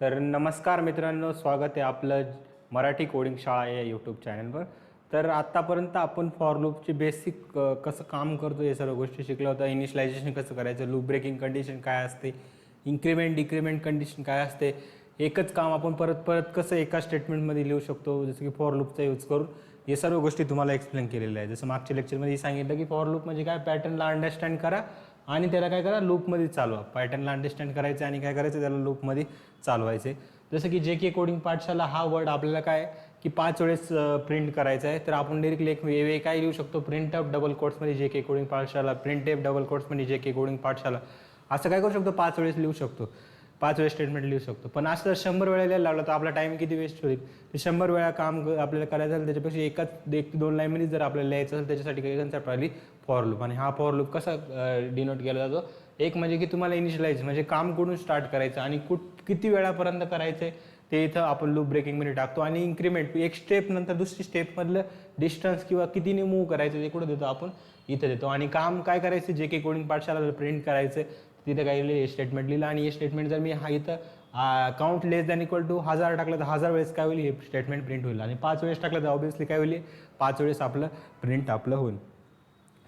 तर नमस्कार मित्रांनो स्वागत आहे आपलं मराठी कोडिंग शाळा या यूट्यूब चॅनलवर तर आत्तापर्यंत आपण फॉर लूपचे बेसिक कसं काम करतो हे सर्व गोष्टी शिकलो होतं. इनिशलायझेशन कसं करायचं? लूप ब्रेकिंग कंडिशन काय असते? इन्क्रीमेंट डिक्रीमेंट कंडिशन काय असते? एकच काम आपण परत परत कसं एका स्टेटमेंटमध्ये लिहू शकतो? जसं की फॉर लूपचा यूज करून. हे सर्व गोष्टी तुम्हाला एक्सप्लेन केलेल्या आहे जसं मागच्या लेक्चरमध्ये सांगितलं की फॉर लूप म्हणजे काय? पॅटर्नला अंडरस्टँड करा. आणि त्याला काय करा लूपमध्ये चालवा. पॅटर्नला अंडरस्टँड करायचं आणि काय करायचं त्याला लूपमध्ये चालवायचे. जसं की जे के कोडिंग पाठशाला हा वर्ड आपल्याला काय की पाच वेळेस प्रिंट करायचा आहे तर आपण डिरेक्टली एक वे काय लिहू शकतो? Print of double कोट्समध्ये J K coding Pathshala print F double कोट्समध्ये J K coding पाठशाला. असं काय करू शकतो? पाच वेळेस लिहू शकतो. पाच वेळेस स्टेटमेंट लिहू शकतो. पण असं जर शंभर वेळा लिहायला लागलं तर आपला टाईम किती वेस्ट होईल? ते शंभर वेळा काम आपल्याला करायचं असेल त्याच्यापेक्षा एकाच एक दोन लाईनमध्ये जर आपल्याला लिहायचं असेल त्याच्यासाठी काही कन्सेप्ट आली फॉर लूप आणि हा फॉर लूप कसा डिनोट केला जातो? एक म्हणजे की तुम्हाला इनिशियलाइज म्हणजे काम कुठून स्टार्ट करायचं आणि कुठ किती वेळापर्यंत करायचं आहे ते इथं आपण लूप ब्रेकिंगमध्ये टाकतो आणि इन्क्रीमेंट एक स्टेप नंतर दुसरी स्टेपमधलं डिस्टन्स किंवा कितीने मूव्ह करायचं ते कुठं देतो आपण? इथं देतो. आणि काम काय करायचं? जे के कोडिंग पाठशाला प्रिंट करायचं. तिथे काही स्टेटमेंट लिहिलं आणि हे स्टेटमेंट जर मी हा इथं count less than equal to हजार टाकलं तर हजार वेळेस काय होईल? हे स्टेटमेंट प्रिंट होईल. आणि पाच वेळेस टाकलं तर ऑब्विसली काय होईल? पाच वेळेस आपलं प्रिंट आपलं होईल.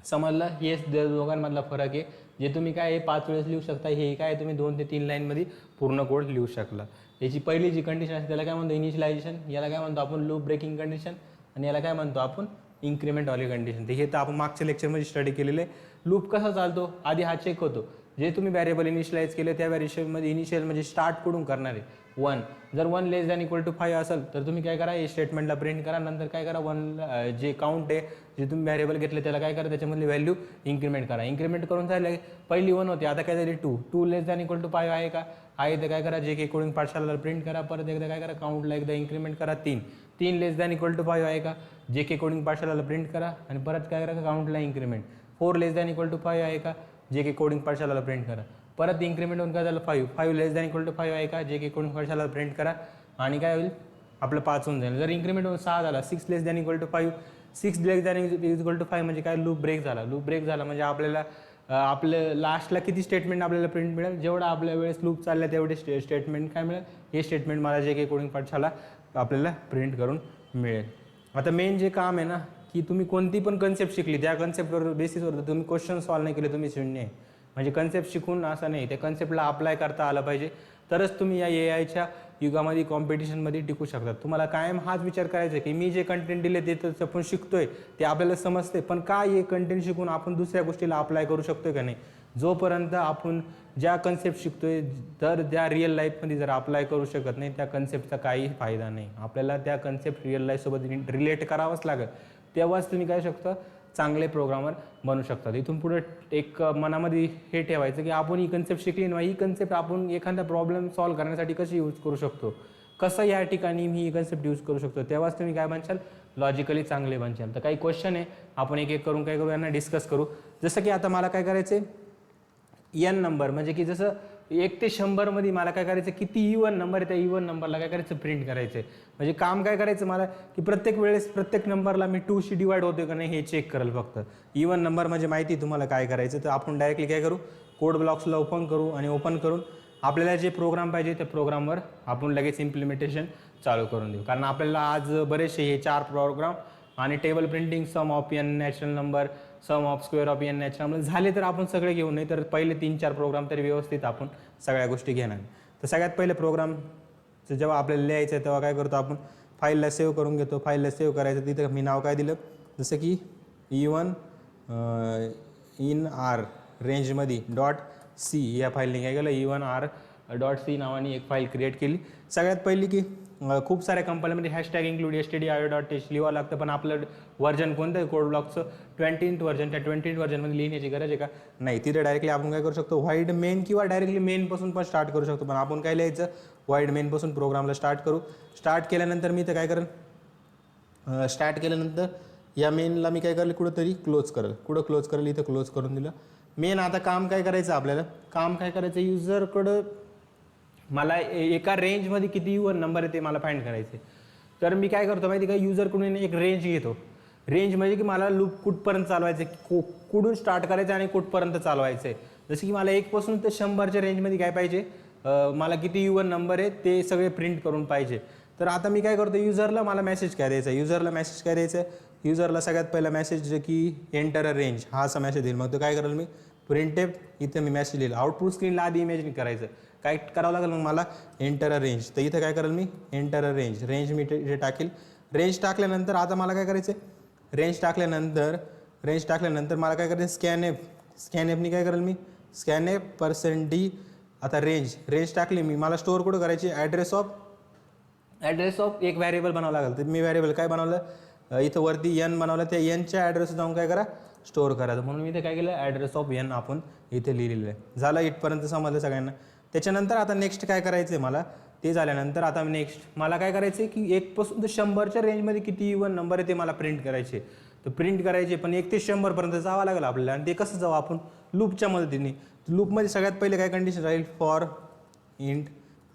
समजलं? हेच दोघांमधला फरक आहे. जे तुम्ही काय हे पाच वेळेस लिहू शकता हे काय तुम्ही दोन ते तीन लाईनमध्ये पूर्ण कोड लिहू शकला. याची पहिली जी कंडिशन असते त्याला काय म्हणतो? इनिशियलायझेशन याला काय म्हणतो? आपण लूप ब्रेकिंग कंडिशन आणि याला काय म्हणतो? आपण इन्क्रीमेंट वाली कंडिशन ते हे तर आपण मागच्या लेक्चरमध्ये स्टडी केलेलं आहे. लूप कसा चालतो? आधी हा चेक होतो. जे तुम्ही व्हॅरिएबल इनिशियलाइज केले त्या व्हॅरिएशनमध्ये इनिशियल म्हणजे स्टार्ट कुठून करणार आहे? वन जर one less than equal to five असेल तर तुम्ही काय करा? हे स्टेटमेंटला प्रिंट करा. नंतर काय करा? वन जे काउंट आहे जे तुम्ही व्हॅरिएबल घेतले त्याला काय करा? त्याच्यामधली व्हॅल्यू इन्क्रीमेंट करा. इन्क्रीमेंट करून झाले पहिली वन होती. आता काय झाली? Two two less than equal to five आहे का? आहे तर काय करा? जे के कोडिंग पाठशाला प्रिंट करा. परत एकदा काय करा? काउंटला एकदा इन्क्रीमेंट करा. तीन. तीन less than equal to five आहे का? जे के कोडिंग पाठशाला प्रिंट करा. आणि परत काय करा? काउंटला increment four less than equal to five आहे का? जे के कोडिंग पाठशाला प्रिंट करा. परत इन्क्रीमेंट होऊन काय झालं? Five five less than equal to five आहे का? जे के कोडिंग पाठशाला प्रिंट करा. आणि काय होईल? आपलं पाच होऊन जाईल. जर इन्क्रिमेंट होऊन सहा झाला six less than equal to five six less than equal to five म्हणजे काय? लूप ब्रेक झाला. लूप ब्रेक झाला म्हणजे आपल्याला आपलं लास्टला किती स्टेटमेंट आपल्याला प्रिंट मिळेल? जेवढा आपल्या वेळेस लूप चालल्या तेवढे स्टे स्टेटमेंट काय मिळेल? हे स्टेटमेंट मला जे काही कोडिंग पाठशाला आपल्याला प्रिंट करून मिळेल. आता मेन जे काम आहे ना की तुम्ही कोणती पण कन्सेप्ट शिकली त्या कन्सेप्टवर बेसिसवर तुम्ही क्वेश्चन सॉल्व नाही केले तुम्ही शून्य आहे. म्हणजे कन्सेप्ट शिकून असं नाही त्या कन्सेप्टला अप्लाय करता आलं पाहिजे. तरच तुम्ही या ए आयच्या युगामध्ये कॉम्पिटिशनमध्ये टिकू शकतात तुम्हाला कायम हाच विचार करायचा आहे की मी जे कंटेंट दिले ते तर आपण शिकतोय ते आपल्याला समजते पण काय हे कंटेंट शिकून आपण दुसऱ्या गोष्टीला अप्लाय करू शकतोय का नाही? जोपर्यंत आपण ज्या कन्सेप्ट शिकतोय तर त्या रिअल लाईफमध्ये जर अप्लाय करू शकत नाही त्या कन्सेप्टचा काही फायदा नाही. आपल्याला त्या कन्सेप्ट रिअल लाईफसोबत रिलेट करावंच लागेल. तेव्हाच तुम्ही काय शकता? चांगले प्रोग्रामर बनू शकतात. इथून पुढे एक मनामध्ये हे ठेवायचं की आपण ही कन्सेप्ट शिकली ना ही कन्सेप्ट आपण एखादा प्रॉब्लेम सॉल्व्ह करण्यासाठी कशी यूज करू शकतो? कसं या ठिकाणी मी ही कन्सेप्ट यूज करू शकतो? तेव्हाच तुम्ही काय बनशाल? लॉजिकली चांगले बनशाल. तर काही क्वेश्चन आहे. आपण एक एक करून काय करू? यांना डिस्कस करू. जसं की आता मला काय करायचं आहे एन नंबर म्हणजे की जसं एक ते शंभरमध्ये मला काय करायचं किती e इवन नंबर आहे त्या e इवन नंबरला काय करायचं प्रिंट करायचं म्हणजे काम काय करायचं मला की प्रत्येक वेळेस प्रत्येक नंबरला मी टूशी डिवाइड होतो का नाही हे चेक करेल फक्त. E इवन नंबर म्हणजे माहिती आहे तुम्हाला काय करायचं तर आपण डायरेक्टली काय करू कोड ब्लॉक्सला ओपन करू आणि ओपन करून आपल्याला जे प्रोग्राम पाहिजे त्या प्रोग्रामवर आपण लगेच इम्प्लिमेंटेशन चालू करून देऊ. कारण आपल्याला आज बरेचसे हे चार प्रोग्राम आणि table printing sum of N natural number sum of square of N natural झाले तर आपण सगळे घेऊ नाही तर पहिले तीन चार प्रोग्राम तरी व्यवस्थित आपण सगळ्या गोष्टी घेणार. तर सगळ्यात पहिले प्रोग्रामचं जेव्हा आपल्याला लिहायचं आहे तेव्हा काय करतो आपण? फाईलला सेव्ह करून घेतो. फाईलला सेव्ह करायचं तिथं मी नाव काय दिलं? जसं की इवन इन आर रेंजमध्ये डॉट सी या फाईलने काय केलं? E even R dot C नावाने एक फाईल क्रिएट केली. सगळ्यात पहिली की खूप साऱ्या कंपन्यांमध्ये hashtag include S T D I dot test लिहावं लागतं पण आपलं व्हर्जन कोणतं आहे कोड ब्लॉकचं ट्वेंटीन्थ व्हर्जन त्या ट्वेंटी व्हर्जनमध्ये लिहिण्याची गरज आहे का? नाही. तिथे डायरेक्टली आपण काय करू शकतो? व्हाईट मेन किंवा डायरेक्टली मेनपासून पण स्टार्ट करू शकतो. पण आपण काय लिहायचं? व्हाईट मेनपासून प्रोग्रामला स्टार्ट करू. स्टार्ट केल्यानंतर मी तर काय करेन? स्टार्ट केल्यानंतर या मेनला मी काय करेल? कुठंतरी क्लोज करेल. कुठं क्लोज करेल? इथं क्लोज करून दिलं. मेन आता काम काय करायचं आपल्याला? काम काय करायचं? युजरकडं मला ए- एका रेंजमध्ये किती युवर नंबर आहे ते मला फाईंड करायचे. तर मी काय करतो माहिती का? युजरकडून एक रेंज घेतो. रेंज म्हणजे की मला लूप कुठपर्यंत चालवायचं? आहे को कुठून स्टार्ट करायचं आणि कुठपर्यंत चालवायचं? आहे जसं की मला एकपासून ते शंभरच्या रेंजमध्ये काय पाहिजे? मला किती यू नंबर आहे ते सगळे प्रिंट करून पाहिजे. तर आता मी काय करतो? युजरला मला मेसेज काय द्यायचा? युजरला मेसेज काय द्यायचा? युजरला सगळ्यात पहिला मेसेज की एंटर अ रेंज हा असा मेसेज येईल मग तो काय करेल मी? प्रिंटेप इथं मी मेसेज लिहिलं. आउटपुट स्क्रीनला आधी इमेजिन करायचं. काय करावं लागेल मग मला एंटर अ रेंज. तर इथं काय करेल मी? Enter a range. रेंज मी इथे टाकेल. रेंज टाकल्यानंतर आता मला काय करायचं रेंज टाकल्यानंतर रेंज टाकल्यानंतर मला काय करायचं स्कॅन ॲप स्कॅन ॲपनी काय करेल मी? Scan app percent D. आता रेंज. रेंज टाकली मी. मला स्टोअर कुठं करायची? Address of? ॲड्रेस ऑफ एक व्हॅरिएबल बनावं लागेल. तर मी व्हॅरिएबल काय बनवलं? इथं वरती एन बनवलं. त्या एनच्या ॲड्रेस जाऊन काय करा? स्टोअर करायचं म्हणून मी इथे काय केलं? ॲड्रेस ऑफ एन आपण इथे लिहिलेलं आहे. झालं इथपर्यंत समजलं सगळ्यांना? त्याच्यानंतर आता नेक्स्ट काय करायचं आहे मला? ते झाल्यानंतर आता नेक्स्ट मला काय करायचं आहे की एकपासून तर शंभरच्या रेंजमध्ये किती इवन नंबर आहे ते मला प्रिंट करायचे. तर प्रिंट करायचे पण एक ते शंभरपर्यंत जावं लागेल आपल्याला आणि ते कसं जावं आपण? लूपच्या मदतीने. लूपमध्ये सगळ्यात पहिले काय कंडिशन राहील? For int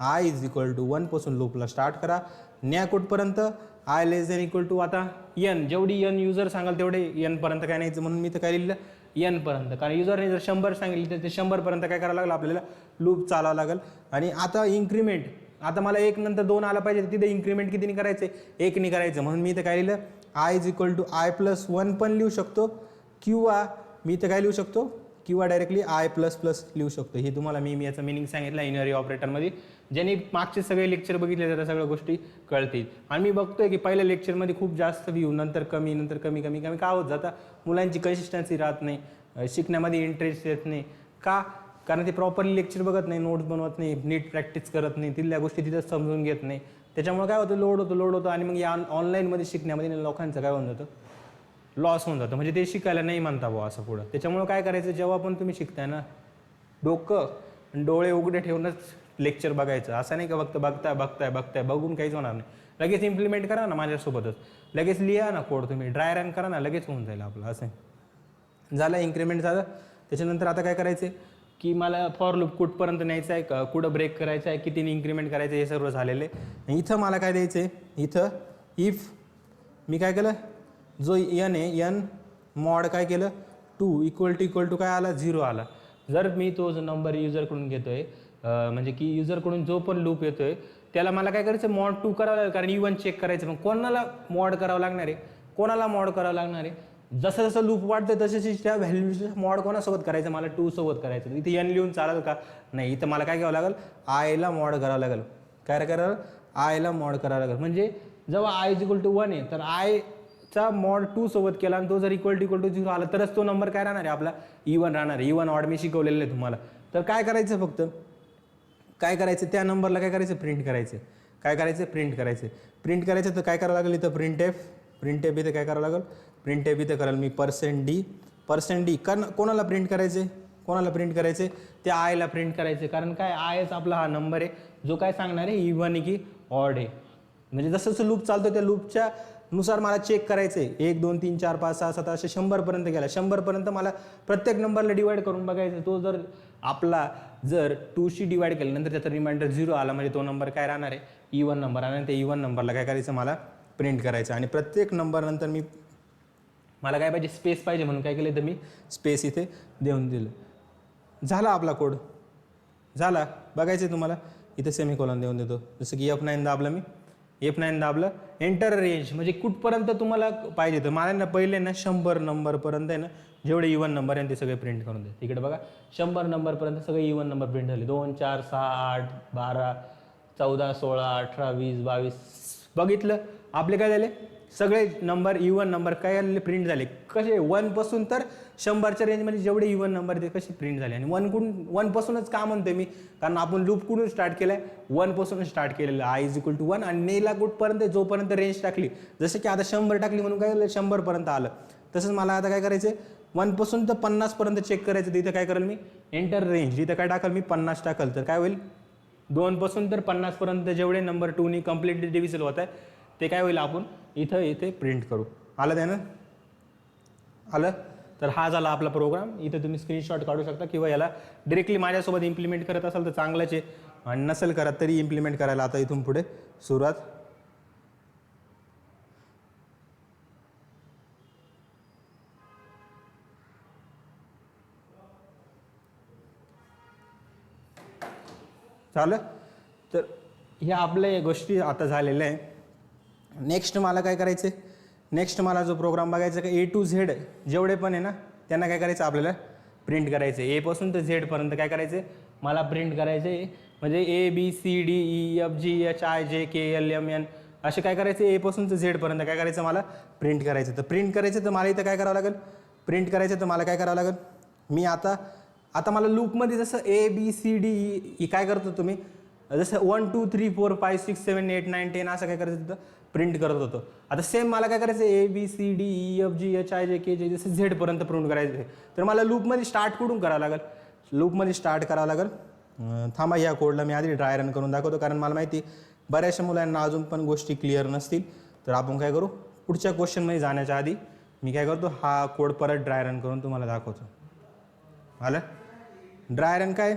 I is equal to वनपासून लूपला स्टार्ट करा. न्या कुठपर्यंत? I less than equal to आता एन जेवढी एन युजर सांगाल तेवढे एनपर्यंत काय नाही म्हणून मी तर काय लिहिलं यनपर्यंत कारण युजरने जर शंभर सांगितलं तर ते शंभरपर्यंत काय करावं लागलं? आपल्याला लूप चालावं लागेल. आणि आता इन्क्रीमेंट आता मला एक नंतर दोन आला पाहिजे तिथे इन्क्रीमेंट कितीने करायचे? एकने करायचं. म्हणून मी इथं काय लिहिलं? I is equal to I plus one पण लिहू शकतो. किंवा मी इथं काय लिहू शकतो? किंवा डायरेक्टली आय प्लस प्लस लिहू शकतो. हे तुम्हाला मी मी याचं मिनिंग सांगितलं इनरी ऑपरेटरमध्ये ज्यांनी मागचे सगळे लेक्चर बघितले तर त्या सगळ्या गोष्टी कळतील. आणि मी बघतोय की पहिल्या लेक्चरमध्ये खूप जास्त व्ह्यू नंतर कमी नंतर कमी कमी कमी का होत जाता? मुलांची कन्सिस्टन्सी राहत नाही. शिकण्यामध्ये इंटरेस्ट येत नाही. का? कारण ते प्रॉपरली लेक्चर बघत नाही नोट्स बनवत नाही नीट प्रॅक्टिस करत नाही तिथल्या गोष्टी तिथं समजून घेत नाही. त्याच्यामुळे काय होतं? लोड होतो लोड होतो आणि मग या ऑनलाईनमध्ये शिकण्यामध्ये लोकांचं काय होऊन जातं? लॉस होऊन जातं. म्हणजे ते शिकायला नाही म्हणता बुवा असं पुढं. त्याच्यामुळे काय करायचं? जेव्हा पण तुम्ही शिकताय ना डोकं डोळे उघडे ठेवूनच लेक्चर बघायचं. असं नाही का फक्त बघताय बघताय बघताय बघून काहीच होणार नाही. लगेच इम्प्लिमेंट करा ना माझ्यासोबतच. लगेच लिहा ना कोड तुम्ही. ड्राय रन करा ना लगेच होऊन जाईल आपलं. असं आहे. झालं इन्क्रिमेंट झालं. त्याच्यानंतर आता काय करायचं की मला फॉर लूप कुठपर्यंत न्यायचं आहे कुठं ब्रेक करायचं आहे कितीने इन्क्रिमेंट करायचं हे सर्व झालेलं. आहे इथं मला काय द्यायचं आहे इथं इफ मी काय केलं? जो यन आहे यन मॉड काय केलं? Two equal to equal to काय आला? झिरो आला. जर मी तो जो नंबर युजरकडून घेतो आहे म्हणजे की युजरकडून जो पण लूप येतोय त्याला मला काय करायचं मॉड टू करावं लागेल कारण e इवन चेक करायचं. पण कोणाला मॉड करावं लागणार आहे? कोणाला मॉड करावं लागणार आहे? जसं जसं लूप वाढतं तसे त्या व्हॅल्यूज मॉड कोणासोबत करायचं? मला टू सोबत करायचं इथे एन लिहून चालेल का? नाही इथं मला काय घ्यावं लागेल? आयला मॉड करावं लागेल. काय करावं आयला मॉड करावं लागेल. म्हणजे जेव्हा I is equal to one आहे तर आय चा मॉड टू सोबत केला आणि तो जर equal to equal to zero आला तरच तो नंबर काय राहणार आहे आपला? E इवन राहणार आहे. E इवन ऑड मी शिकवलेलं आहे तुम्हाला. तर काय करायचं फक्त? काय करायचं? त्या नंबरला काय करायचं? प्रिंट करायचं. काय करायचं? प्रिंट करायचं. प्रिंट करायचं तर काय करावं लागेल इथं? Print F. प्रिंट एफ इथं काय करावं लागेल? प्रिंट एफ इथं कराल मी पर्सेंट डी पर्सेंट डी कारण कोणाला प्रिंट करायचे? कोणाला प्रिंट करायचे? त्या आयला प्रिंट करायचे. कारण काय? आयच आपला हा नंबर आहे. जो काय सांगणार आहे? इवन की ऑड आहे. म्हणजे जसं जसं लूप चालतो त्या लूपच्या नुसार मला चेक करायचं आहे एक दोन तीन चार पाच सहा सात असे शंभरपर्यंत गेला. शंभरपर्यंत मला प्रत्येक नंबरला डिवाईड करून बघायचं तो जर आपला जर टूशी डिवाईड केल्यानंतर त्याचा रिमाइंडर झिरो आला म्हणजे तो नंबर काय राहणार आहे? E इवन नंबर आणि त्या e इवन नंबरला काय करायचं? मला प्रिंट करायचं. आणि प्रत्येक नंबरनंतर मी मला काय पाहिजे? स्पेस पाहिजे म्हणून काय केलं तर मी? स्पेस इथे देऊन दिलं. झाला आपला कोड झाला. बघायचं आहे तुम्हाला. इथे सेमी कॉलन देऊन देतो. जसं की एफ नाईन दाबलं मी. एफ नाईन दाबलं. एंटर रेंज म्हणजे कुठपर्यंत तुम्हाला पाहिजे तर मला ना पहिले ना शंभर नंबरपर्यंत आहे ना जेवढे इवन नंबर आहे ते सगळे प्रिंट करून दे तिकडे बघा. शंभर नंबरपर्यंत सगळे इवन नंबर प्रिंट झाले. दोन चार सहा आठ बारा चौदा सोळा अठरा वीस बावीस. बघितलं? आपले काय झाले? सगळे नंबर इवन नंबर काय प्रिंट झाले. कसे? वनपासून तर शंभरच्या रेंजमध्ये जेवढे इवन नंबर ते कसे प्रिंट झाले? आणि वन कुठून वनपासूनच का म्हणते मी? कारण आपण लूप कुठून स्टार्ट केलं आहे वनपासून स्टार्ट केलेलं. I is equal to one आणि नेला कुठपर्यंत जोपर्यंत रेंज टाकली. जसं की आता शंभर टाकली म्हणून काय झालं? शंभरपर्यंत आलं. तसंच मला आता काय करायचं वनपासून तर पन्नासपर्यंत चेक करायचं. तिथं काय करेल मी? एंटर रेंज तिथं काय टाकल मी? पन्नास टाकल. तर काय होईल? दोनपासून तर पन्नासपर्यंत जेवढे नंबर टूनी कम्प्लिटली डिव्हिजल होत आहे ते काय होईल आपण? इथं इथे प्रिंट करू. आलं त्यानं? आलं? तर हा झाला आपला प्रोग्राम इथं तुम्ही स्क्रीनशॉट काढू शकता किंवा याला डिरेक्टली माझ्यासोबत इम्प्लिमेंट करत असाल तर चांगलंच आहे. आणि नसेल करत तरी इम्प्लिमेंट करायला आता इथून पुढे सुरुवात. झालं तर ह्या आपल्या गोष्टी आता झालेल्या आहे. नेक्स्ट मला काय करायचं आहे नेक्स्ट मला जो प्रोग्राम बघायचा का ए टू झेड जेवढे पण आहे ना त्यांना काय करायचं आपल्याला? प्रिंट करायचं आहे एपासून तर झेडपर्यंत काय करायचं आहे मला प्रिंट करायचं आहे म्हणजे A B C D E F G H I J K L M N असे काय करायचे एपासून तर झेडपर्यंत काय करायचं मला? प्रिंट करायचं तर प्रिंट करायचं तर मला इथं काय करावं लागेल? प्रिंट करायचं तर मला काय करावं लागेल? मी आता आता मला लूपमध्ये जसं A B C D E काय करतो तुम्ही? जसं one two three four five six seven eight nine ten असं काय करायचं तिथं प्रिंट करत होतं. आता सेम मला काय करायचं A B C D E F G H I J K J जसं झेडपर्यंत प्रिंट करायचं आहे तर मला लूपमध्ये स्टार्ट कुठून करावं लागेल? लूपमध्ये स्टार्ट करावं लागेल? थांबा या कोडला मी आधी ड्राय रन करून दाखवतो कारण मला माहिती बऱ्याचशा मुलांना अजून पण गोष्टी क्लिअर नसतील. तर आपण काय करू? पुढच्या क्वेश्चनमध्ये जाण्याच्या आधी मी काय करतो? हा कोड परत ड्राय रन करून तुम्हाला दाखवतो. आलं? ड्राय रन काय?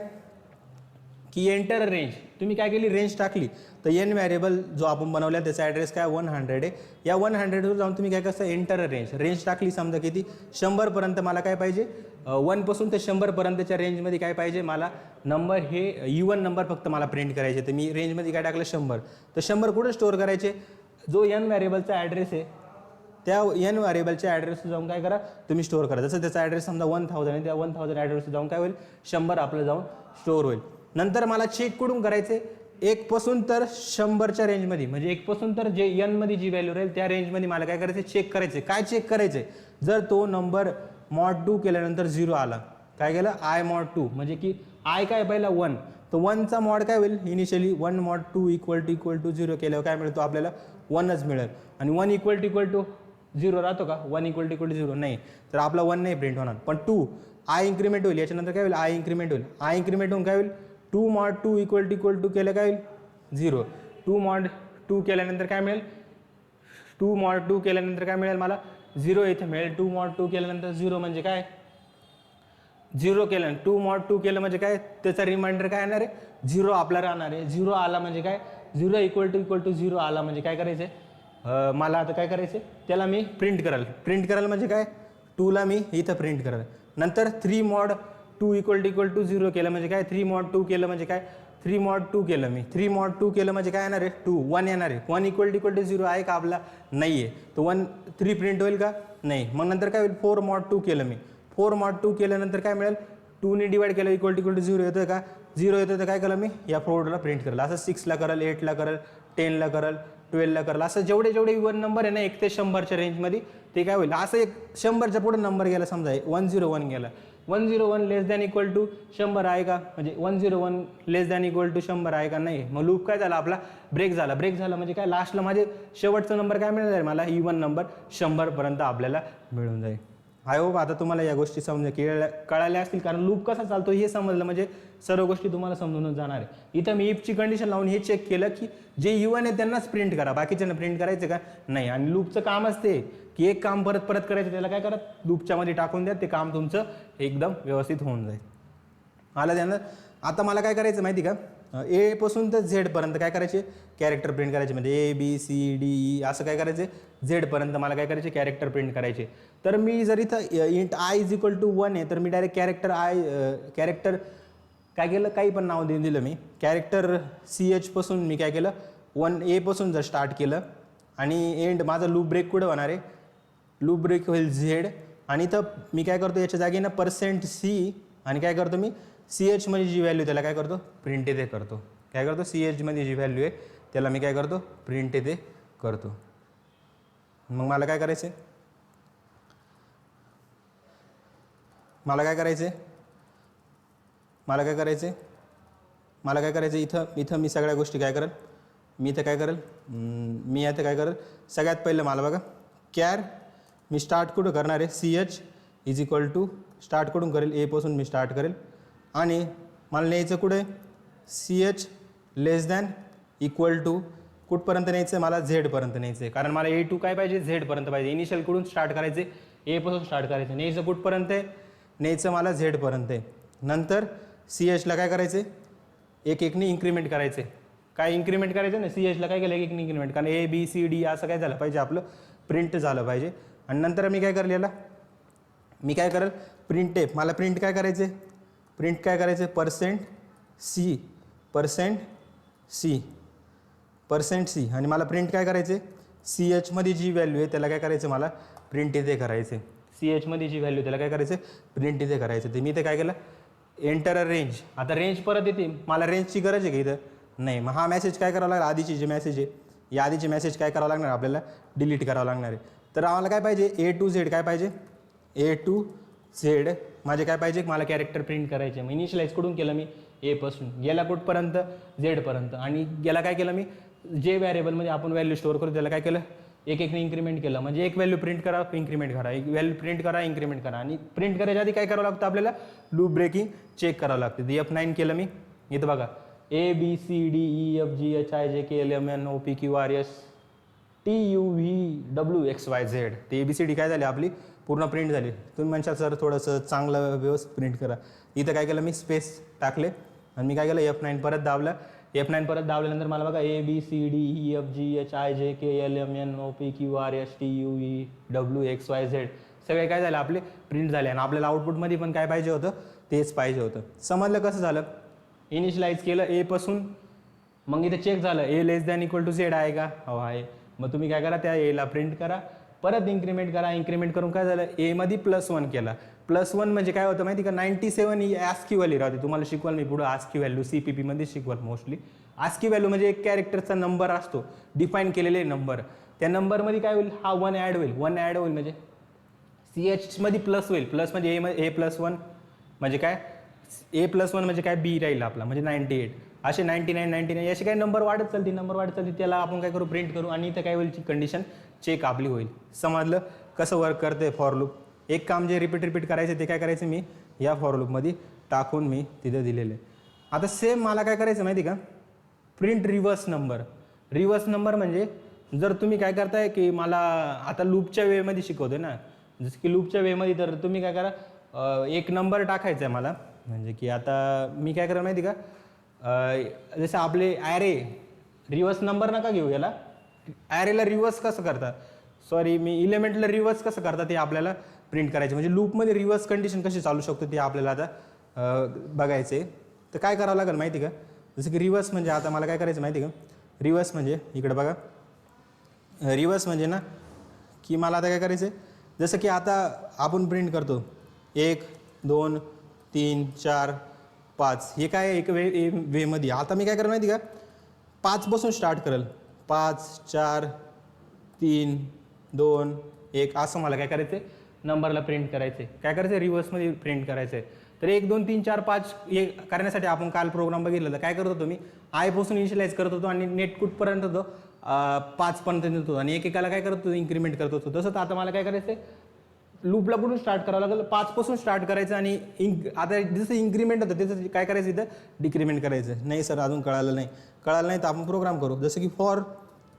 की एंटर रेंज तुम्ही काय केली? रेंज टाकली. तर एन व्हॅरिएबल जो आपण बनवला त्याचा ॲड्रेस काय? वन हंड्रेड आहे या वन हंड्रेडवर जाऊन तुम्ही काय करता? एंटर रेंज रेंज टाकली समजा किती? शंभरपर्यंत मला काय पाहिजे? वनपासून ते शंभरपर्यंतच्या रेंजमध्ये काय पाहिजे? मला नंबर हे इवन नंबर फक्त मला प्रिंट करायचे. तर मी रेंजमध्ये काय टाकलं? शंभर. तर शंभर कुठं स्टोअर करायचे? जो एन व्हॅरिएबलचा ॲड्रेस आहे त्या एन व्हॅरिएबलच्या ॲड्रेस जाऊन काय करा? तुम्ही स्टोअर करा. जसं त्याचा ॲड्रेस समजा वन थाउजंड आहे त्या वन थाउजंड ॲड्रेस जाऊन काय होईल? शंभर आपलं जाऊन स्टोअर होईल. नंतर मला चेक कुठून करायचे? एकपासून तर शंभरच्या रेंजमध्ये म्हणजे एकपासून तर जे यनमध्ये जी व्हॅल्यू राहील त्या रेंजमध्ये मला काय करायचं? चेक करायचे. काय चेक करायचे? जर तो नंबर मॉड टू केल्यानंतर झिरो आला काय केलं? आय मॉड टू म्हणजे की आय काय पहिला? वन तर वनचा मॉड काय होईल? Initially one mod two equal to equal to zero केल्यावर काय मिळतो? आपल्याला वनच मिळेल. आणि one equal to equal to zero राहतो का? One equal to equal to zero नाही. तर आपला वन नाही प्रिंट होणार. पण टू आय इन्क्रीमेंट होईल. याच्यानंतर काय होईल? आय इन्क्रीमेंट होईल. आय इन्क्रीमेंट होऊन काय होईल? Two mod two equal to equal to केलं काय होईल? झिरो. टू मॉड टू केल्यानंतर काय मिळेल? टू मॉड टू केल्यानंतर काय मिळेल मला? झिरो इथे मिळेल. टू मॉड टू केल्यानंतर झिरो म्हणजे काय? झिरो केलं. टू मॉड टू केलं म्हणजे काय? त्याचा रिमाइंडर काय येणार आहे? झिरो आपला राहणार आहे. झिरो आला म्हणजे काय? Zero equal to equal to zero आला म्हणजे काय करायचं आहे मला आता काय करायचं आहे त्याला मी प्रिंट कराल. प्रिंट कराल म्हणजे काय? टूला मी इथं प्रिंट कराल. नंतर three mod two equal to equal to zero केलं म्हणजे काय? थ्री मॉड टू केलं म्हणजे काय? थ्री मॉड टू केलं मी. थ्री मॉड टू केलं म्हणजे काय येणार आहे? टू वन येणार आहे. One equal to equal to zero आहे का? आपला नाही आहे तर वन थ्री प्रिंट होईल का? नाही. मग नंतर काय होईल? फोर मॉड टू केलं मी. फोर मॉड टू केल्यानंतर काय मिळेल? टूने डिवाइड केलं equal to equal to zero येतं का? झिरो येतं तर काय केलं मी? या फोरला प्रिंट करेल. असं सिक्सला करेल एटला करेल टेनला करेल ट्वेल्वला करेल. असं जेवढे जेवढे इवन नंबर आहे ना एक ते शंभरच्या रेंजमध्ये ते काय होईल? असं एक शंभरच्या पुढे नंबर गेला समजा वन झिरो वन गेला. One zero one less than equal to शंभर आहे का? म्हणजे one zero one less than equal to शंभर आहे का? नाही. मग लूप काय झाला? आपला ब्रेक झाला. ब्रेक झाला म्हणजे काय? लास्टला माझे शेवटचा नंबर काय मिळणार आहे मला? E इवन नंबर शंभरपर्यंत आपल्याला मिळून जाईल. आय होप आता तुम्हाला या गोष्टी समजा कळल्या कळाल्या असतील कारण लूप कसा चालतो हे समजलं म्हणजे सर्व गोष्टी तुम्हाला समजूनच जाणार आहे. इथं मी इफची कंडिशन लावून हे चेक केलं की जे युवन आहे त्यांनाच प्रिंट करा. बाकीच्यांना प्रिंट करायचं का? नाही. आणि लूपचं काम असते की एक काम परत परत करायचं त्याला काय करा लूपच्या मध्ये टाकून द्या ते काम तुमचं एकदम व्यवस्थित होऊन जाईल. आलं त्यानं? आता मला काय करायचं माहिती का? ए पासून तर झेडपर्यंत काय करायचे? कॅरेक्टर प्रिंट करायचे. म्हणजे A B C D E असं काय करायचे? झेडपर्यंत मला काय करायचे? कॅरेक्टर प्रिंट करायचे. तर मी जर इथं int I is equal to one आहे तर मी डायरेक्ट कॅरेक्टर आय कॅरेक्टर काय केलं? काही पण नाव देऊन दिलं मी. कॅरेक्टर सी एचपासून मी काय केलं? वन एपासून जर स्टार्ट केलं आणि एंड माझा लूप ब्रेक कुठं होणार आहे? लूप ब्रेक होईल झेड आणि इथं मी काय करतो? याच्या जागी ना पर्सेंट सी आणि काय करतो मी? सी एचमध्ये जी व्हॅल्यू त्याला काय करतो? प्रिंट येथे करतो. काय करतो? सी एचमध्ये जी व्हॅल्यू आहे त्याला मी काय करतो? प्रिंट येथे करतो. मग मला काय करायचं मला काय करायचं मला काय करायचं मला काय करायचं इथं इथं मी सगळ्या गोष्टी काय करेल? मी इथं काय करेल? मी आता काय करेल? सगळ्यात पहिलं मला बघा कॅर मी स्टार्ट कुठं करणार आहे? C H is equal to start कुठून करेल? एपासून मी स्टार्ट करेल. आणि मला न्यायचं कुठे? C H less than equal to कुठपर्यंत न्यायचं आहे मला झेडपर्यंत न्यायचं आहे कारण मला ए टू काय पाहिजे? झेडपर्यंत पाहिजे. इनिशियलकडून स्टार्ट करायचे एपासून स्टार्ट करायचं न्यायचं कुठपर्यंत आहे? न्यायचं मला झेडपर्यंत आहे. नंतर सी एचला काय करायचं आहे एक एकने इन्क्रीमेंट करायचे काय इन्क्रीमेंट करायचं ना? सी एचला काय केलं? एक एकने इन्क्रीमेंट कारण ए बी सी डी असं काय झालं पाहिजे? आपलं प्रिंट झालं पाहिजे. आणि नंतर मी काय करलेला? मी काय करेल? प्रिंट टेप मला प्रिंट काय करायचे प्रिंट काय करायचं? Percent C percent C percent C आणि मला प्रिंट काय करायचे सी एचमध्ये जी व्हॅल्यू आहे त्याला काय करायचं मला? प्रिंट इथे करायचे सी एचमध्ये जी व्हॅल्यू त्याला काय करायचं प्रिंट इथे करायचं ते मी इथे काय केलं? एंटर अ रेंज आता रेंज परत येते. मला रेंजची गरज आहे का इथं? नाही. मग हा मेसेज काय करावा लागला? आधीची जी मेसेज आहे या आधीचे मेसेज काय करावं लागणार? आपल्याला डिलीट करावं लागणार आहे. तर आम्हाला काय पाहिजे? ए टू झेड काय पाहिजे? ए टू झेड माझे काय पाहिजे? मला कॅरेक्टर प्रिंट करायचे. मग इनिशियलाइज कुठून केलं मी? एपासून गेला कुठपर्यंत? झेडपर्यंत आणि गेला काय केलं मी? जे म्हणजे व्हॅरिएबलमध्ये आपण व्हॅल्यू स्टोअर करू त्याला काय केलं? एक एकने इन्क्रीमेंट केलं. म्हणजे एक व्हॅल्यू प्रिंट करा इन्क्रीमेंट करा. एक व्हॅल्यू प्रिंट करा इन्क्रीमेंट करा. आणि प्रिंट करायच्या आधी काय करावं लागतं आपल्याला? लूप ब्रेकिंग चेक करावं लागतं. एफ नाईन केलं मी. इथं बघा. A B C D E F G H I J K L M N O P Q R S T U V W X Y Z ते A B C D काय झाली आपली? पूर्ण print झाली. तुम्ही म्हणशाल sir थोडंसं चांगलं व्यवस्थित प्रिंट करा. इथं काय केलं मी स्पेस टाकले आणि मी काय केलं एफ नाईन परत दाबलं. एफ नाईन परत दाबल्यानंतर मला बघा A B C D E F G H I J K L M N O P Q R S T U E W X Y Z सगळे काय झालं आपले प्रिंट झाले आणि आपल्याला आउटपुटमध्ये पण काय पाहिजे होतं तेच पाहिजे होतं. समजलं कसं झालं? इनिशलाइज केलं ए पासून. मग इथे चेक झालं A less than equal to Z आहे का? हो आहे. मग तुम्ही काय करा त्या एला प्रिंट करा. परत इन्क्रीमेंट करा इन्क्रीमेंट करून काय झालं? एमध्ये प्लस वन केला. प्लस वन म्हणजे काय होतं माहिती का? नाईन्टी सेवन ही आस्की व्हॅल्यू राहते. तुम्हाला शिकवाल मी पुढं आस्की व्हॅल्यू सी पी पीमध्ये शिकवाल मोस्टली आस्की व्हॅल्यू म्हणजे एक कॅरेक्टरचा नंबर असतो. डिफाईन केलेले नंबर त्या नंबरमध्ये काय होईल? हा वन ॲड होईल. वन ॲड होईल म्हणजे सी एचमध्ये प्लस होईल. प्लस म्हणजे ए ए प्लस वन म्हणजे काय? ए प्लस वन म्हणजे काय? बी राहील आपला. म्हणजे नाईन्टी एट असे नाईन्टी नाईन नाईन्टी नाईन असे काही नंबर वाढत चालतील. नंबर वाढत चालतील त्याला आपण काय करू? प्रिंट करू आणि इथं काय होईल? कंडिशन चेक आपली होईल. समजलं? कसं वर्क करते फॉर लूप एक काम जे रिपीट रिपीट करायचं ते काय करायचं मी? या फॉर लूपमध्ये टाकून मी तिथं दिलेलं आहे. आता सेम मला काय करायचं माहिती का? Print reverse number reverse number म्हणजे जर तुम्ही काय करताय की मला आता लूपच्या वेमध्ये शिकवते ना. जसं की लूपच्या वेमध्ये तर तुम्ही काय करा एक नंबर टाकायचा आहे मला. म्हणजे की आता मी काय करा माहिती का? अं, जसं आपले ॲरे रिवर्स नंबर नका घेऊ याला. ॲरेला रिवर्स कसं करतात? सॉरी मी इलेमेंटला रिव्हर्स कसं करतात ते आपल्याला प्रिंट करायचे म्हणजे लूपमध्ये रिवर्स कंडिशन कशी चालू शकतो ते आपल्याला आता अं, बघायचे तर काय करावं लागेल माहिती का? जसं की रिवर्स म्हणजे आता मला काय करायचं माहिती का? रिवर्स म्हणजे इकडे बघा. रिवर्स म्हणजे ना की मला आता काय करायचं आहे जसं की आता आपण प्रिंट करतो. एक दोन तीन चार पाच. हे काय एक वे ए वेमध्ये. आता मी काय करणार माहिती का? पाचपासून स्टार्ट करेल. पाच चार तीन दोन एक. असं मला काय करायचं आहे नंबरला प्रिंट करायचं आहे काय करायचं आहे रिव्हर्समध्ये प्रिंट करायचं आहे तर एक दोन तीन चार पाच हे करण्यासाठी आपण काल प्रोग्राम बघितलं. तर काय करत होतो मी? आयपासून इनिशियलाइज करत होतो आणि नेट कुठपर्यंत होतो? पाचपर्यंत नेत होतो. आणि एकेकाला काय करत होतो? इन्क्रीमेंट करत होतो. तसं तर आता मला काय करायचं आहे लूपला कुठून स्टार्ट करावं लागेल. पाचपासून स्टार्ट करायचं आणि इंक आता जसं इन्क्रीमेंट होतं त्याचं काय करायचं इथं? डिक्रीमेंट करायचं. नाही सर अजून कळालं नाही. कळालं नाही तर आपण प्रोग्राम करू. जसं की फॉर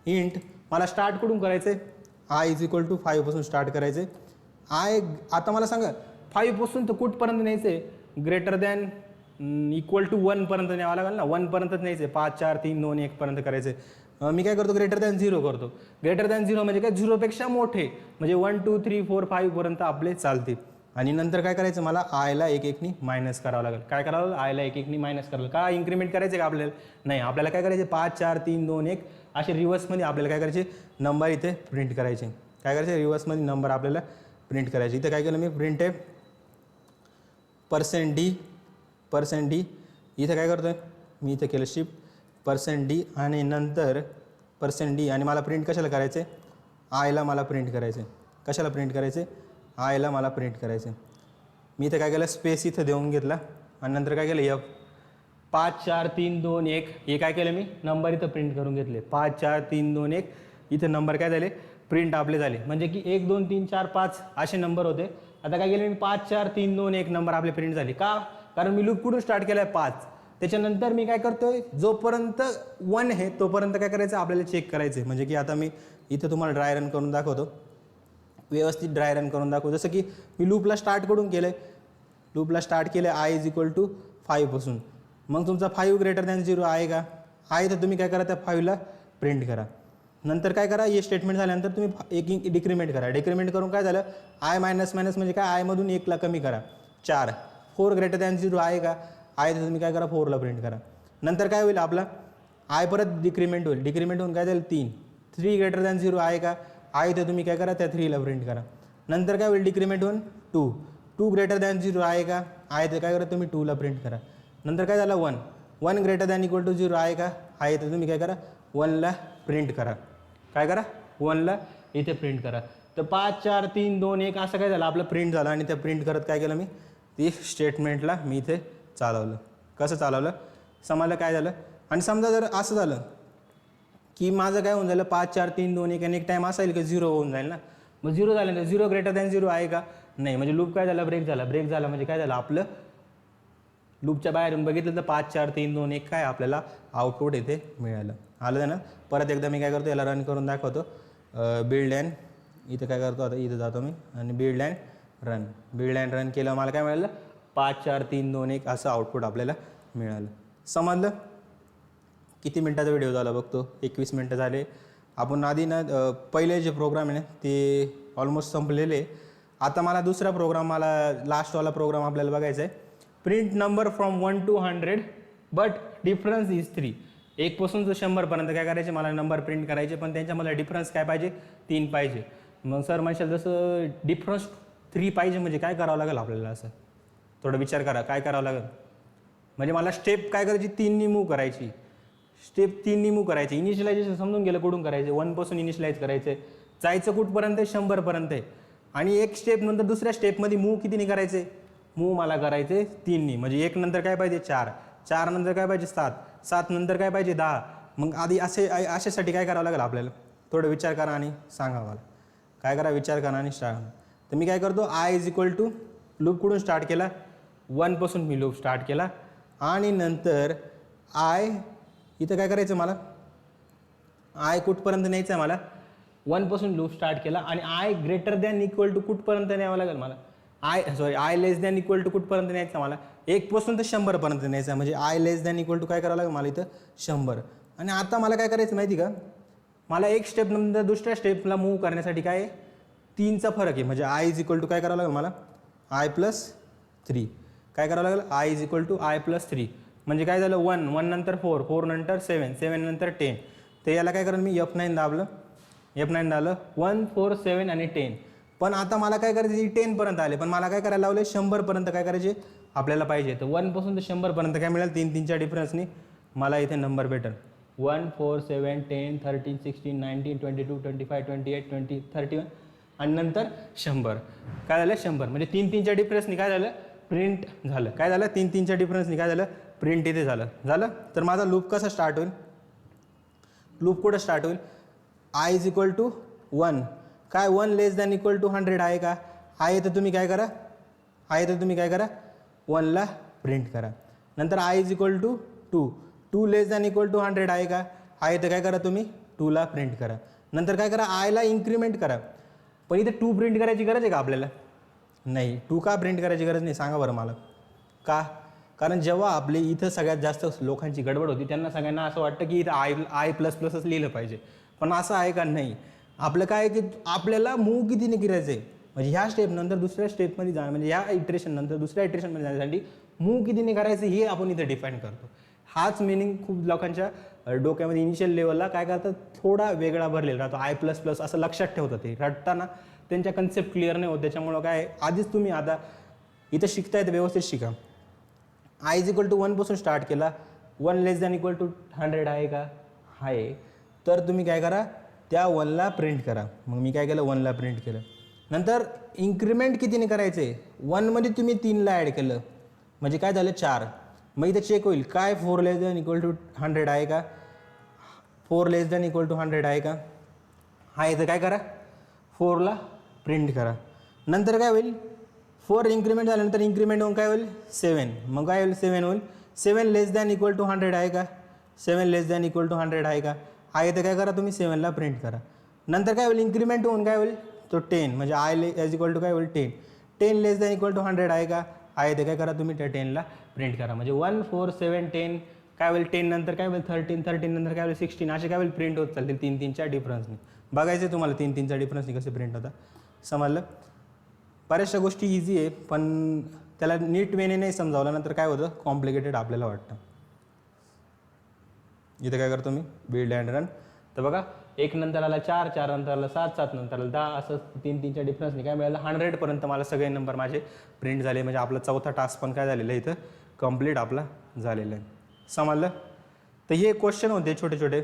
इंट मला स्टार्ट कुठून करायचं आहे आय इज इक्वल टू फाईव्हपासून स्टार्ट करायचं आहे आय आता मला सांगा फाईव्हपासून तर कुठपर्यंत न्यायचं आहे ग्रेटर दॅन इक्वल टू वनपर्यंत न्यावं लागेल ना? वनपर्यंतच न्यायचं आहे. पाच चार तीन दोन एकपर्यंत करायचं आहे. मी काय करतो? ग्रेटर दॅन झिरो करतो. ग्रेटर दॅन झिरो म्हणजे काय? झिरोपेक्षा मोठे. म्हणजे वन टू थ्री फोर फाईव्हपर्यंत आपले चालतील. आणि नंतर काय करायचं? मला आयला एक एकनी मायनस करावं लागेल. काय करावं? लागेल आयला एक एकनी मायनस करावं लागेल. का इन्क्रीमेंट करायचं का आपल्याला? नाही. आपल्याला काय करायचे पाच चार तीन दोन एक असे रिव्हर्समध्ये आपल्याला काय करायचे? नंबर इथे प्रिंट करायचे. काय करायचे? रिव्हर्समध्ये नंबर आपल्याला प्रिंट करायचे. इथं काय केलं मी? प्रिंट आहे. पर्सेंट डी पर्सेंट डी इथं काय करतो आहे मी इथं केलं शिफ्ट पर्सेंट डी आणि नंतर पर्सेंट डी आणि मला प्रिंट कशाला करायचे आयला मला प्रिंट करायचं आहे कशाला प्रिंट करायचे आयला मला प्रिंट करायचं आहे मी इथं काय केलं? स्पेस इथं देऊन घेतला. आणि नंतर काय केलं? एफ पाच चार तीन दोन एक. हे काय केलं मी? नंबर इथं प्रिंट करून घेतले. पाच चार तीन दोन एक. इथं नंबर काय झाले? प्रिंट आपले झाले. म्हणजे की एक दोन तीन चार पाच असे नंबर होते. आता काय केलं मी? पाच चार तीन दोन एक नंबर आपले प्रिंट झाले. का? कारण मी लूप कुठून स्टार्ट केला आहे पाच. त्याच्यानंतर मी काय करतोय? जोपर्यंत वन आहे तोपर्यंत काय करायचं? आपल्याला चेक करायचं आहे म्हणजे की आता मी इथं तुम्हाला ड्राय रन करून दाखवतो. व्यवस्थित ड्राय रन करून दाखवतो. जसं की मी लूपला स्टार्ट करून केलं आहे लूपला स्टार्ट केलं आहे आय इज इक्वल टू फाईव्हपासून मग तुमचा फाईव्ह ग्रेटर दॅन झिरो आहे का? आहे तर तुम्ही काय करा त्या फाईव्हला प्रिंट करा. नंतर काय करा हे स्टेटमेंट झाल्यानंतर तुम्ही एक डिक्रिमेंट करा. डिक्रिमेंट करून काय झालं? आय मायनस मायनस म्हणजे काय? आयमधून एकला कमी करा. चार. फोर ग्रेटर दॅन झिरो आहे का? आहे तर तुम्ही काय करा फोरला प्रिंट करा. नंतर काय होईल आपला? आय परत डिक्रीमेंट होईल. डिक्रीमेंट होऊन काय जाईल तीन. थ्री ग्रेटर दॅन झिरो आहे का? आहे तर तुम्ही काय करा त्या थ्रीला प्रिंट करा. नंतर काय होईल? डिक्रीमेंट होऊन two two greater than zero आहे का? आहे तर काय करा तुम्ही टूला प्रिंट करा. नंतर काय झालं? One one greater than equal to zero आहे का? आहे तर तुम्ही काय करा वनला प्रिंट करा. काय करा? वनला इथे प्रिंट करा. तर पाच चार तीन दोन एक असं काय झालं? आपलं प्रिंट झालं आणि त्या प्रिंट करत काय केलं मी? ती स्टेटमेंटला मी इथे चालवलं. कसं चालवलं? समजलं काय झालं? आणि समजा जर असं झालं की माझं काय होऊन झालं? पाच चार तीन दोन एक आणि एक टाईम असा येईल की झिरो होऊन जाईल ना? मग झिरो झाल्यानंतर झिरो ग्रेटर दॅन झिरो आहे का? नाही. म्हणजे लूप काय झाला? ब्रेक झाला. ब्रेक झाला म्हणजे काय झालं? आपलं लूपच्या बाहेरून बघितलं तर पाच चार तीन दोन एक काय आपल्याला आउटपुट इथे मिळालं. आलं ना? परत एकदा मी काय करतो? याला रन करून दाखवतो. बिल्ड अँड इथं काय करतो? आता इथं जातो मी. आणि build and run build and run केलं मला काय मिळालं? पाच चार तीन दोन एक असं आउटपुट आपल्याला मिळालं. समजलं? किती मिनटाचा व्हिडिओ झाला बघतो? एकवीस मिनटं झाले. आपण आधी ना पहिले जे प्रोग्राम आहे ना ते ऑलमोस्ट संपलेले. आता मला दुसरा प्रोग्राम मला लास्टवाला प्रोग्राम आपल्याला बघायचा आहे. Print number from one to hundred but difference is three एकपासून जो शंभरपर्यंत काय करायचे? मला नंबर प्रिंट करायचे पण त्यांच्या मला डिफरन्स काय पाहिजे? तीन पाहिजे. मग सर म्हणशाल जसं डिफरन्स थ्री पाहिजे म्हणजे काय करावं लागेल आपल्याला असं? थोडं विचार करा काय करावं लागेल? म्हणजे मला स्टेप काय करायची? तीननी मूव करायची. स्टेप तीननी मूव करायची. इनिशियलायझेशन समजून गेलं कुठून करायचे? वनपासून इनिशियलाइज करायचं. जायचं कुठपर्यंत? आहे शंभरपर्यंत आहे आणि एक स्टेप नंतर दुसऱ्या स्टेपमध्ये मूव कितीने करायचे? मूव मला करायचे तीननी. म्हणजे एक नंतर काय पाहिजे? चार. चार नंतर काय पाहिजे? सात. सात नंतर काय पाहिजे? दहा. मग आधी असे अशासाठी काय करावं लागेल आपल्याला? थोडं विचार करा आणि सांगा मला. काय करा? विचार करा आणि सांगा. तर मी काय करतो I is equal to loop कुठून स्टार्ट केला? वनपासून मी लूप स्टार्ट केला. आणि नंतर आय इथं काय करायचं मला? आय कुठपर्यंत न्यायचं आहे मला? वनपासून लूप स्टार्ट केला आणि I greater than equal to कुठपर्यंत न्यावं लागेल मला? I sorry I less than equal to कुठपर्यंत न्यायचं मला? एकपासून तर शंभरपर्यंत न्यायचं आहे. म्हणजे I less than equal to काय करावं लागेल मला इथं? शंभर. आणि आता मला काय करायचं माहिती का? मला एक स्टेप नंतर दुसऱ्या स्टेपला मूव्ह करण्यासाठी काय आहे? तीनचा फरक आहे. म्हणजे आय इज इक्वल टू काय करावं लागेल मला? आय प्लस थ्री काय करावं लागेल? I is equal to I plus three म्हणजे काय झालं? वन वन नंतर फोर फोर नंतर सेवन सेवन नंतर टेन तर याला काय करेन मी? एफ नाईन दाबलं. एफ नाईन दाबलं. वन फोर सेवन आणि टेन पण आता मला काय करायचं टेनपर्यंत आले. पण मला काय करायला लावले शंभरपर्यंत काय करायचे? आपल्याला पाहिजे. तर वनपासून तर शंभरपर्यंत काय मिळेल? तीन तीनच्या डिफरन्सनी मला इथे नंबर भेटेल. One four seven ten thirteen sixteen nineteen twenty two twenty five twenty eight twenty thirty one आणि नंतर शंभर. काय झालं? शंभर. म्हणजे तीन तीनच्या डिफरन्सनी काय झालं? प्रिंट झालं. काय झालं? तीन तीनच्या डिफरन्सनी काय झालं? प्रिंट इथे झालं. झालं? तर माझा लूप कसा स्टार्ट होईल? लूप कुठं स्टार्ट होईल? I is equal to one काय one less than equal to hundred आहे का? आहे तर तुम्ही काय करा? आहे तर तुम्ही काय करा? वनला प्रिंट करा. नंतर I is equal to two two less than equal to hundred आहे का? आहे तर काय करा तुम्ही? टूला प्रिंट करा. नंतर काय करा? आयला इन्क्रीमेंट करा. पण इथे टू प्रिंट करायची गरज आहे का आपल्याला? नाही टू का प्रिंट करायची गरज नाही? सांगा बरं मला. का? कारण जेव्हा आपले इथं सगळ्यात जास्त लोकांची गडबड होती त्यांना सगळ्यांना असं वाटतं की इथं आय आय प्लस प्लसच लिहिलं पाहिजे. पण असं आहे का नाही? आपलं काय की आपल्याला मूव कितीने करायचं आहे म्हणजे ह्या स्टेपनंतर दुसऱ्या स्टेपमध्ये जाणं म्हणजे ह्या इटरेशन नंतर दुसऱ्या इटरेशनमध्ये जाण्यासाठी मूव कितीने करायचं हे आपण इथं डिफाईन करतो. हाच मिनिंग खूप लोकांच्या डोक्यामध्ये इनिशियल लेवलला काय करतात? थोडा वेगळा भरलेला राहतो. आय प्लस प्लस असं लक्षात ठेवतात ते. रटताना त्यांच्या कन्सेप्ट क्लिअर नाही होत. त्याच्यामुळं काय आहे, आधीच तुम्ही आता इथं शिकताय तर व्यवस्थित शिका. आय इज इक्वल टू वनपासून स्टार्ट केला. One less than equal to hundred आहे का? आहे. तर तुम्ही काय करा? त्या वनला प्रिंट करा. मग मी काय केलं? वनला प्रिंट केलं. नंतर इन्क्रीमेंट कितीने करायचे? वनमध्ये तुम्ही तीनला ॲड केलं. म्हणजे काय झालं? चार. मग इथं चेक होईल. काय four less than equal to hundred आहे का? Four less than equal to hundred आहे का? आहे तर काय करा? फोरला प्रिंट करा. नंतर काय होईल? फोर इन्क्रीमेंट झाल्यानंतर इन्क्रीमेंट होऊन काय होईल? सेवन. मग काय होईल? सेवन होईल. Seven less than equal to hundred आहे का? Seven less than equal to hundred आहे का? आहे तर काय करा तुम्ही? सेवनला प्रिंट करा. नंतर काय होईल? इन्क्रीमेंट होऊन काय होईल? तो टेन म्हणजे आय ले एज इक्वल टू काय होईल? Ten ten less than equal to hundred आहे का? आहे तर काय करा तुम्ही? त्या टेनला प्रिंट करा. म्हणजे वन फोर सेवन टेन काय होईल टेन नंतर काय होईल थर्टीन थर्टीन नंतर काय होईल सिक्स्टीन असे काय होईल प्रिंट होत चालतील तीन तीनच्या डिफरन्सनी बघायचं तुम्हाला तीन तीनचा डिफरन्सने कसे प्रिंट होता समजलं? बऱ्याचशा गोष्टी इझी आहे पण त्याला नीट वेने नाही समजावलं नंतर काय होतं? कॉम्प्लिकेटेड आपल्याला वाटतं. इथे काय करतो मी? बिल्ड अँड रन तर बघा एक नंतर आला चार चार नंतर आला सात सात नंतर आला दहा असं तीन तीनच्या डिफरन्सने काय मिळालं? हंड्रेडपर्यंत मला सगळे नंबर माझे प्रिंट झाले. म्हणजे आपला चौथा टास्क पण काय झालेला आहे इथं? कंप्लीट आपला झालेला आहे. समजलं? तर हे क्वेश्चन होते छोटे छोटे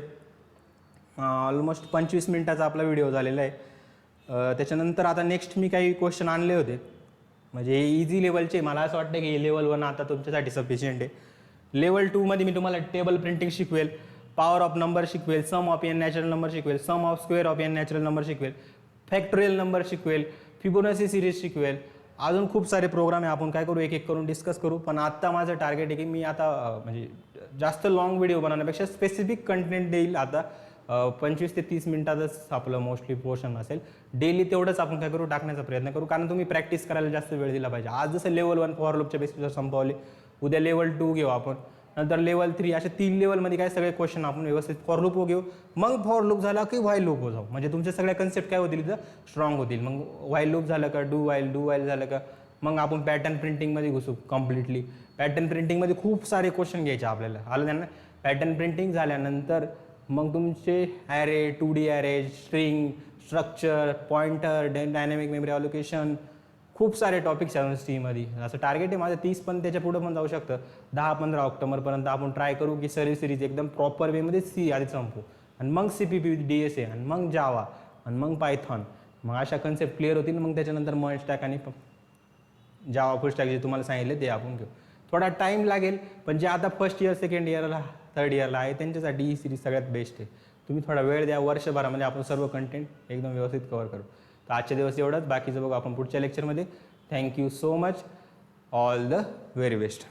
ऑलमोस्ट पंचवीस मिनिटाचा आपला व्हिडिओ झालेला आहे. त्याच्यानंतर आता नेक्स्ट मी काही क्वेश्चन आणले होते. म्हणजे इझी लेवलचे मला असं वाटतं की लेवल वन आता तुमच्यासाठी सफिशियंट आहे. लेवल टूमध्ये मी तुम्हाला टेबल प्रिंटिंग शिकवेल पॉवर ऑफ नंबर शिकवेल sum of n natural number शिकवेल sum of square of n natural number शिकवेल फॅक्टोरियल नंबर शिकवेल फिबोनसी सिरीज शिकवेल अजून खूप सारे प्रोग्राम आहे. आपण काय करू? एक एक करून डिस्कस करू. पण आत्ता माझं टार्गेट आहे की मी आता म्हणजे जास्त लॉंग व्हिडिओ बनवण्यापेक्षा स्पेसिफिक कंटेंट देईल. आता पंचवीस ते तीस मिनिटातच आपलं मोस्टली पोर्शन असेल. डेली तेवढंच आपण काय करू? टाकण्याचा प्रयत्न करू. कारण तुम्ही प्रॅक्टिस करायला जास्त वेळ दिला पाहिजे. आज जसं लेवल वन फॉर लूपच्या बेसिसवर संपवले उद्या लेवल टू घेऊ आपण. नंतर लेवल थ्री अशा तीन लेवलमध्ये काय सगळे क्वेश्चन आपण व्यवस्थित फॉर लूप घेऊ. मग फॉर लूप झाला की व्हाईल लूप जाऊ. म्हणजे तुमच्या सगळ्या कन्सेप्ट काय होतील इथं? स्ट्रॉंग होतील. मग व्हाईल लूप झालं का? डू वाईल डू वाईल झालं का? मग आपण पॅटर्न प्रिंटिंगमध्ये घुसू कम्प्लिटली पॅटर्न प्रिंटिंगमध्ये खूप सारे क्वेश्चन घ्यायचे आपल्याला. आलं त्यांना? पॅटर्न प्रिंटिंग झाल्यानंतर मग तुमचे array two D array string structure pointer dynamic memory allocation खूप सारे टॉपिक्स आहेत सीमध्ये असं टार्गेट आहे माझं तीस पण त्याच्या पुढं पण जाऊ शकतं. दहा पंधरा ऑक्टोबरपर्यंत आपण ट्राय करू की सर्व सिरीज एकदम प्रॉपर वेमध्ये सी आधी संपू. आणि मग C P P D S A आणि मग जावा आणि मग पायथॉन मग अशा कन्सेप्ट क्लिअर होतील मग त्याच्यानंतर मग स्टॅक आणि जावा फुल स्टॅक जे तुम्हाला सांगितले ते आपण घेऊ. थोडा टाईम लागेल पण जे आता फर्स्ट इयर सेकंड इयरला थर्ड इयरला आहे त्यांच्यासाठी ही सिरीज सगळ्यात बेस्ट आहे. तुम्ही थोडा वेळ द्या वर्षभरामध्ये आपण सर्व कंटेंट एकदम व्यवस्थित कवर करू. तर आजच्या दिवस एवढंच. बाकीचं बघू आपण पुढच्या लेक्चरमध्ये thank you so much all the very best